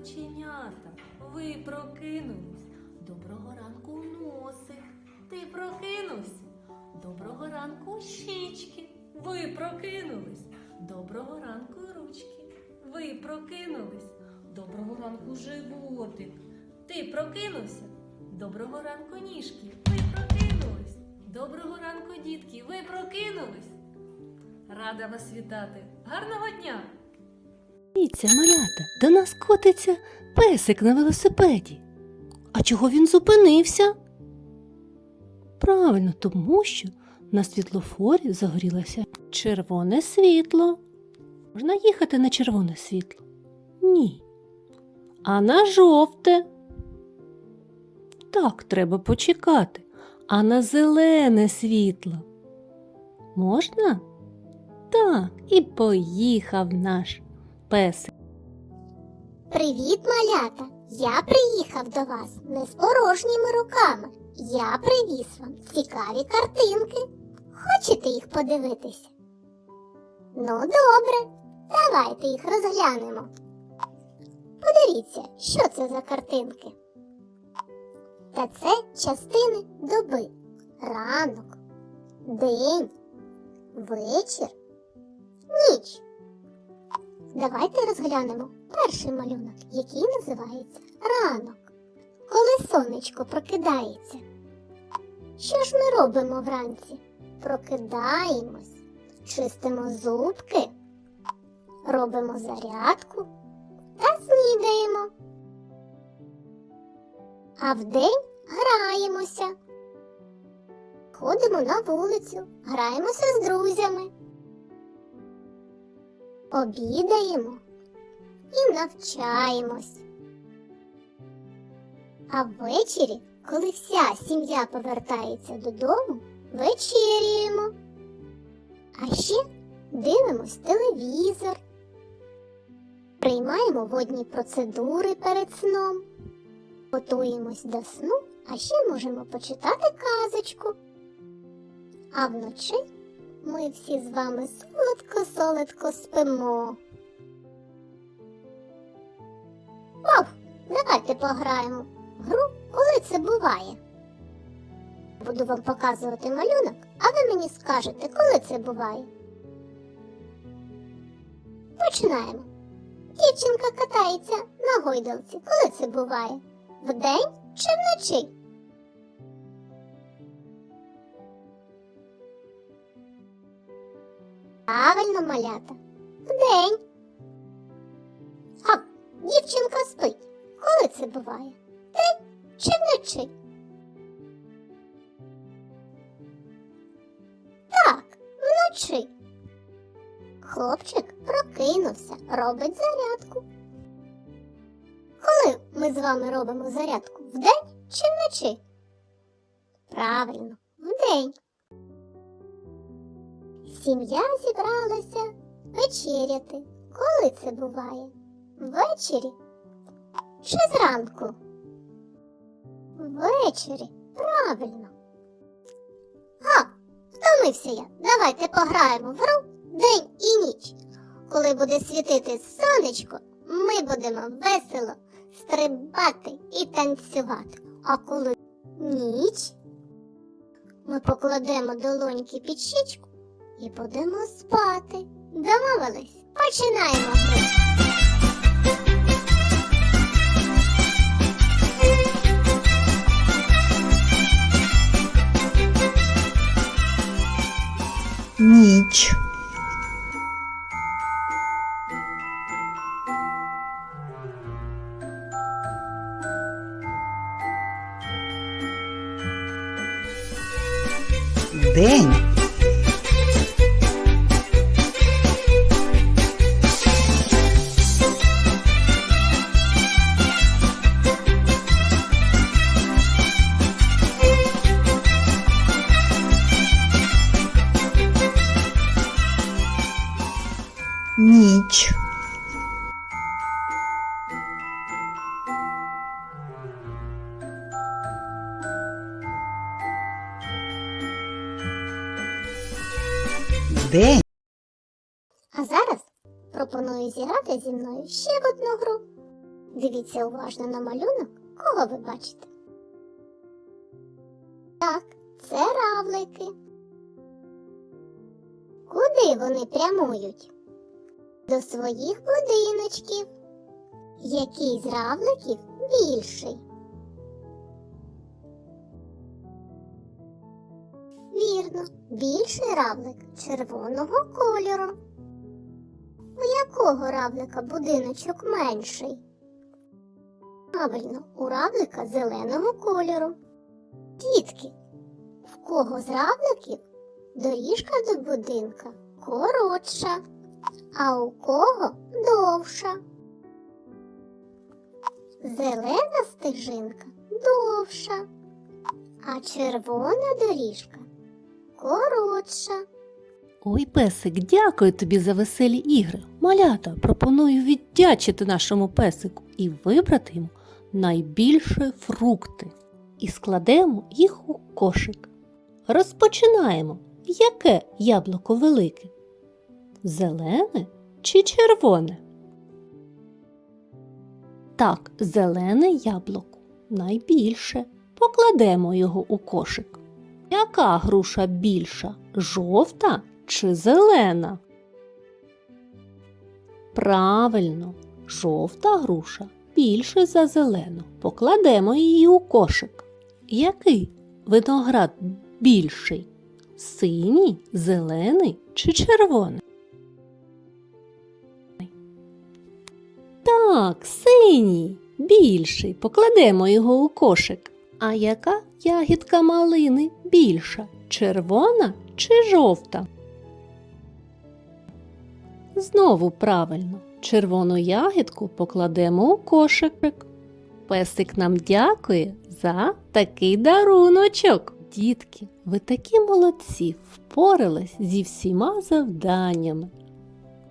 оченята, ви прокинулись. Доброго ранку, носик. Ти прокинувся. Доброго ранку, щічки. Ви прокинулись. Доброго ранку, ручки. Ви прокинулись. Доброго ранку, животик. Ти прокинувся. Доброго ранку, ніжки. Ви прокинулись. Доброго ранку, дітки. Ви прокинулись. Рада вас вітати. Гарного дня! Дивіться, малята, до нас котиться песик на велосипеді. А чого він зупинився? Правильно, тому що на світлофорі загорілося червоне світло. Можна їхати на червоне світло? Ні. А на жовте? Так, треба почекати. А на зелене світло? Можна? Так, і поїхав наш песик. Привіт, малята! Я приїхав до вас не з порожніми руками. Я привіз вам цікаві картинки. Хочете їх подивитися? Ну, добре, давайте їх розглянемо. Подивіться, що це за картинки. Та це частини доби. Ранок, день, вечір, ніч. Давайте розглянемо перший малюнок, який називається ранок. Коли сонечко прокидається. Що ж ми робимо вранці? Прокидаємось, чистимо зубки, робимо зарядку та снідаємо. А вдень граємося. Ходимо на вулицю, граємося з друзями обідаємо і навчаємось. А ввечері, коли вся сім'я повертається додому, вечеряємо. А ще дивимось телевізор, приймаємо водні процедури перед сном, готуємось до сну, а ще можемо почитати казочку. А вночі ми всі з вами солодко-солодко спимо. Вов, давайте пограємо в гру, коли це буває. Буду вам показувати малюнок, а ви мені скажете, коли це буває. Починаємо. Дівчинка катається на гойдалці. Коли це буває? Вдень чи вночі? Правильно, малята. Вдень. А дівчинка спить. Коли це буває? День чи вночі? Так, вночі. Хлопчик прокинувся, робить зарядку. Коли ми з вами робимо зарядку? Вдень чи вночі? Правильно, вдень. Сім'я зібралася вечеряти. Коли це буває? Ввечері чи зранку? Ввечері, правильно. А, втомився я. Давайте пограємо в гру день і ніч. Коли буде світити сонечко, ми будемо весело стрибати і танцювати. А коли ніч, ми покладемо долоньки під щічку і будемо спати. Домовились? Починаємо ніч, день, ніч, день, А зараз пропоную зіграти зі мною ще в одну гру. Дивіться уважно на малюнок, кого ви бачите. Так, це равлики. Куди вони прямують? До своїх будиночків. Який з равликів більший? Вірно, більший равлик червоного кольору. У якого равлика будиночок менший? Правильно, у равлика зеленого кольору. Дітки, в кого з равликів доріжка до будинка коротша, а у кого довша? Зелена стежинка довша, а червона доріжка коротша. Ой, песик, дякую тобі за веселі ігри. Малята, пропоную віддячити нашому песику і вибрати йому найбільші фрукти. І складемо їх у кошик. Розпочинаємо. Яке яблуко велике? Зелене чи червоне? Так, зелене яблуко найбільше. Покладемо його у кошик. Яка груша більша? Жовта чи зелена? Правильно, жовта груша більше за зелену. Покладемо її у кошик. Який виноград більший? Синій, зелений чи червоний? Так, синій, більший. Покладемо його у кошик. А яка ягідка малини більша? Червона чи жовта? Знову правильно. Червону ягідку покладемо у кошик. Песик нам дякує за такий даруночок. Дітки, ви такі молодці, впорались зі всіма завданнями.